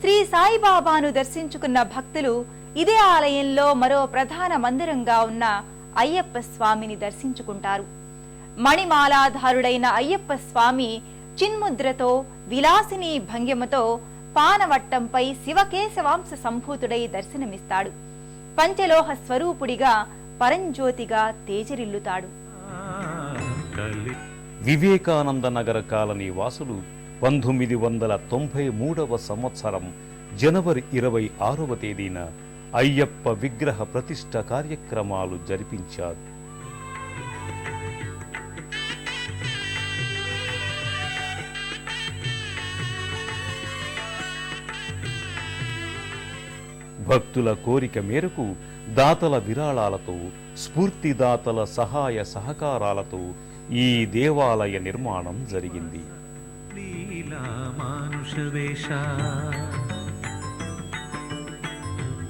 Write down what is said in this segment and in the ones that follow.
శ్రీ సాయిబాబాను దర్శించుకున్న భక్తులు ఇదే ఆలయంలో మరో ప్రధాన మందిరంగా ఉన్న అయ్యప్ప స్వామిని దర్శించుకుంటారు. మణిమాలాధారుడైన అయ్యప్ప స్వామి చిన్ముద్రతో విలాసిని భంగిమతో పానవట్టంపై శివకేశవాంశ సంభూతుడై దర్శనమిస్తాడు. పంచలోహ స్వరూపుడిగా పరంజ్యోతిగా తేజరిల్లుతాడు. వివేకానంద నగర కాలనీ వాసులు పంతొమ్మిది వందల తొంభై మూడవ సంవత్సరం జనవరి ఇరవై ఆరవ తేదీన అయ్యప్ప విగ్రహ ప్రతిష్ట కార్యక్రమాలు జరిపించారు. భక్తుల కోరిక మేరకు దాతల విరాళాలతో స్ఫూర్తిదాతల సహాయ సహకారాలతో ఈ దేవాలయ నిర్మాణం జరిగింది. లీలా మానుష వేష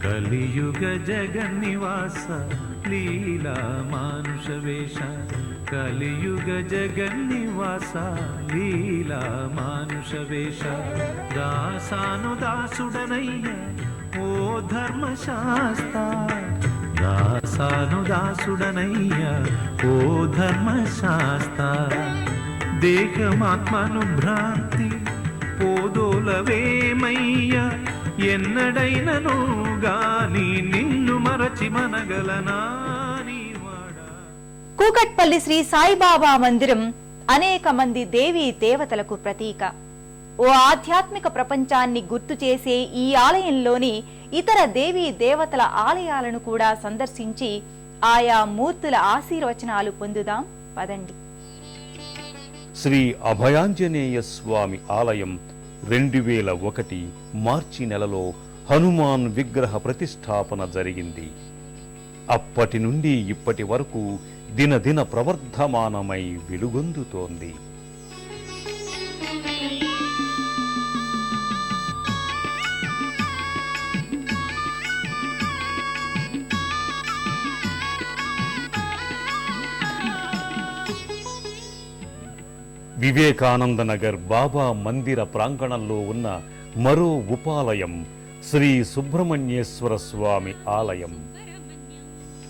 కలియుగ జగన్నివాస లీలా మానుష వేష కలియుగ జగన్నివాస లీలా మానుష వేష దాసాను దాసుడనయ్య ఓ ధర్మశాస్త దాసాను దాసుడనయ్య ఓ ధర్మశాస్త్ర దేహమాత్మను భ్రాంతి పోదోలవేమయ్య? ఎన్నడైనను గాని నిన్ను మరచి మనగలనా కూకట్పల్లి శ్రీ సాయిబాబా మందిరం అనేక మంది దేవీ దేవతలకు ప్రతీక. ఓ ఆధ్యాత్మిక ప్రపంచాన్ని గుర్తు చేసే ఈ ఆలయంలోని ఇతర దేవీ దేవతల ఆలయాలను కూడా సందర్శించి ఆయా మూర్తుల ఆశీర్వచనాలు పొందుదాం. పదండి. శ్రీ అభయాంజనేయ స్వామి ఆలయం రెండు వేల ఒకటి మార్చి నెలలో హనుమాన్ విగ్రహ ప్రతిష్టాపన జరిగింది. అప్పటి నుండి ఇప్పటి వరకు దినదిన ప్రవర్ధమానమై వెలుగొందుతోంది. వివేకానంద నగర్ బాబా మందిర ప్రాంగణంలో ఉన్న మరో ఉపాలయం శ్రీ సుబ్రహ్మణ్యేశ్వర స్వామి ఆలయం.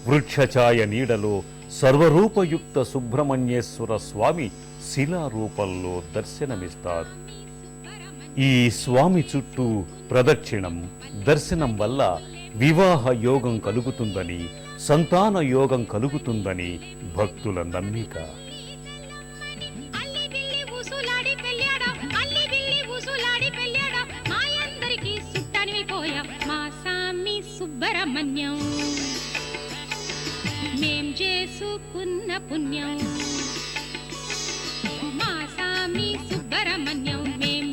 వృక్షఛాయ నీడలో సర్వరూపయుక్త సుబ్రహ్మణ్యేశ్వర స్వామి శిలారూపంలో దర్శనమిస్తారు. ఈ స్వామి చుట్టూ ప్రదక్షిణం దర్శనం వల్ల వివాహ యోగం కలుగుతుందని సంతాన యోగం కలుగుతుందని భక్తుల నమ్మిక. సుబ్బరమణ్యం మేం చేసుకున్న పుణ్యం. మా సామి సుబ్రహ్మణ్యం మేం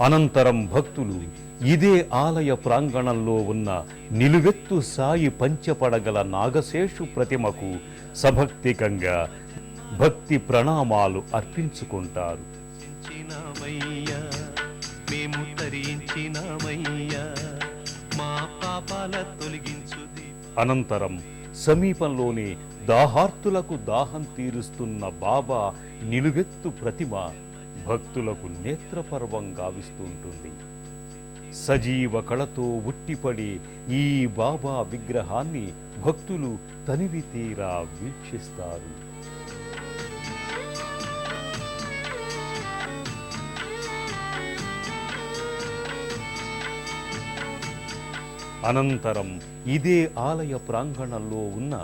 అనంతరం భక్తులు ఇదే ఆలయ ప్రాంగణంలో ఉన్న నిలువెత్తు సాయి పంచపడగల నాగశేషు ప్రతిమకు సభక్తికంగా భక్తి ప్రణామాలు అర్పించుకుంటారు. మేము తరించినామయ్యా మా పాపాల తొలగించు అనంతరం సమీపంలోనే దాహార్తులకు దాహం తీరుస్తున్న బాబా నిలువెత్తు ప్రతిమ భక్తులకు నేత్రపర్వం గావిస్తుంటుంది. సజీవ కళతో ఉట్టిపడి ఈ బాబా విగ్రహాన్ని భక్తులు తనివి తీరా వీక్షిస్తారు. అనంతరం ఇదే ఆలయ ప్రాంగణంలో ఉన్న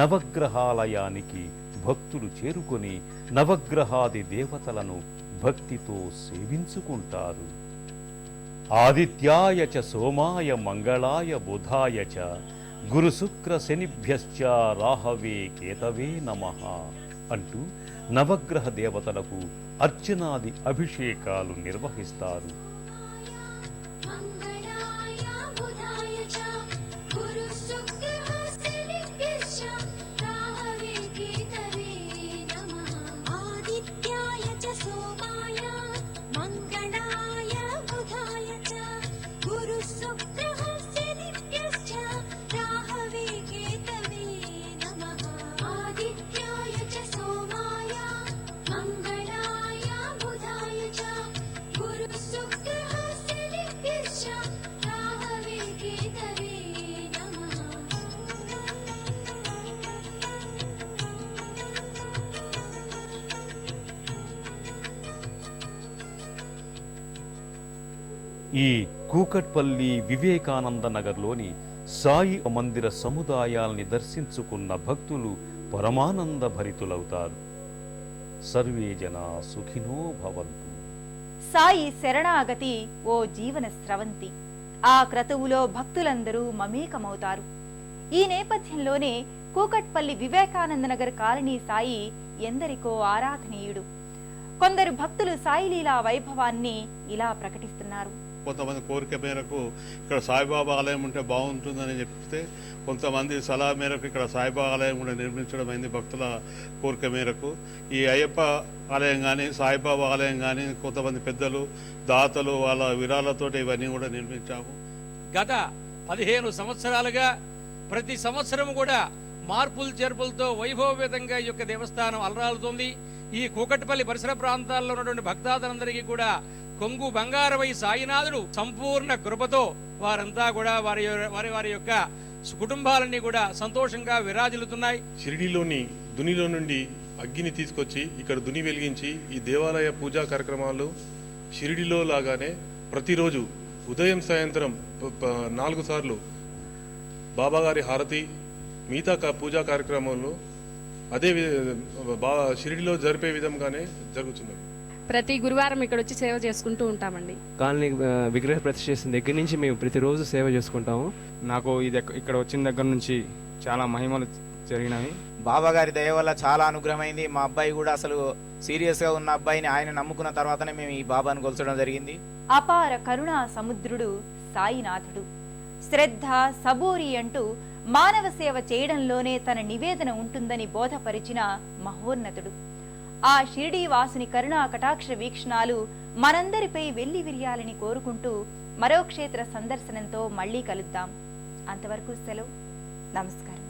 నవగ్రహాలయానికి భక్తులు చేరుకొని నవగ్రహాది దేవతలను భక్తితో సేవించుకుంటారు. ఆదిత్యాయ చ సోమాయ మంగళాయ బుధాయ చ గురుశుక్ర శనిభ్యశ్చ రాహవే కేతవే నమ అంటూ నవగ్రహ దేవతలకు అర్చనాది అభిషేకాలు నిర్వహిస్తారు. ఈ కూకట్పల్లి వివేకానంద నగర్లోని సాయి మందిర సముదాయాల్ని దర్శించుకున్న భక్తులు పరమానంద భరితులవుతారు. సర్వే జనా సుఖినో భవంతు. సాయి శరణాగతి ఓ జీవన స్రవంతి. ఆ క్రతువులో భక్తులందరూ మమేకమవుతారు. ఈ నేపథ్యంలోనే కూకట్పల్లి వివేకానంద నగర్ కాలనీ సాయి ఎందరికో ఆరాధనీయుడు. కొందరు భక్తులు సాయిలీలా వైభవాన్ని ఇలా ప్రకటిస్తున్నారు. కొంతమంది కోరిక మేరకు ఇక్కడ సాయిబాబా ఆలయం ఉంటే బాగుంటుందని చెప్తే కొంతమంది సలహా మేరకు ఇక్కడ సాయిబాబా ఆలయం కూడా నిర్మించడం అయింది భక్తుల కోరిక మేరకు. ఈ అయ్యప్ప ఆలయం కానీ సాయిబాబా ఆలయం కానీ కొంతమంది పెద్దలు దాతలు వాళ్ళ విరాళతోటి ఇవన్నీ కూడా నిర్మించాము. గత పదిహేను సంవత్సరాలుగా ప్రతి సంవత్సరం కూడా మార్పులు చేర్పులతో వైభవపేతంగా ఈ యొక్క దేవస్థానం అలరాలుతోంది ఈ కూకట్పల్లి పరిసర ప్రాంతాల్లో ఉన్నటువంటి భక్తాదులందరికీ కూడా కొంగు బంగారవై సాయినాథుడు సంపూర్ణ కృపతో వారంతా కూడా వారి వారి వారి యొక్క కుటుంబాలన్నీ కూడా సంతోషంగా విరాజిల్లుతున్నాయి. షిరిడీలోని దునిలో నుండి అగ్గిని తీసుకొచ్చి ఇక్కడ దుని వెలిగించి ఈ దేవాలయ పూజా కార్యక్రమాలు షిరిడిలో లాగానే ప్రతిరోజు ఉదయం సాయంత్రం నాలుగు సార్లు బాబాగారి హారతి మిగతా పూజా కార్యక్రమాలు అదే బా షిరిడిలో జరిపే విధంగానే జరుగుతున్నాయి ప్రతి గురువారం ఇక్కడ వచ్చి సేవ చేసుకుంటూ ఉంటామండి. కాలనీ విగ్రహ ప్రతిష్ఠ చేసిన దగ్గర నుంచి మేము ప్రతిరోజు సేవ చేసుకుంటాము. నాకు ఇది ఇక్కడ వచ్చిన దగ్గర నుంచి చాలా మహిమలు జరిగినాయి బాబా గారి దయ వల్ల చాలా అనుగ్రహమైంది. మా అబ్బాయి కూడా అసలు సీరియస్గా ఉన్న అబ్బాయిని ఆయన నమ్ముకున్న తర్వాతనే మేము ఈ బాబాను కొలచడం జరిగింది. అపార కరుణా సముద్రుడు సాయినాథుడు. శ్రద్ధ సబూరి అంటూ మానవ సేవ చేయడంలోనే తన నివేదన ఉంటుందని బోధపరిచిన మహోన్నతుడు. ఆ షిరిడీ వాసుని కరుణా కటాక్ష వీక్షణాలు మనందరిపై వెళ్ళి విరియాలని కోరుకుంటూ మరో క్షేత్ర సందర్శనంతో మళ్ళీ కలుద్దాం. అంతవరకు సెలవు. నమస్కారం.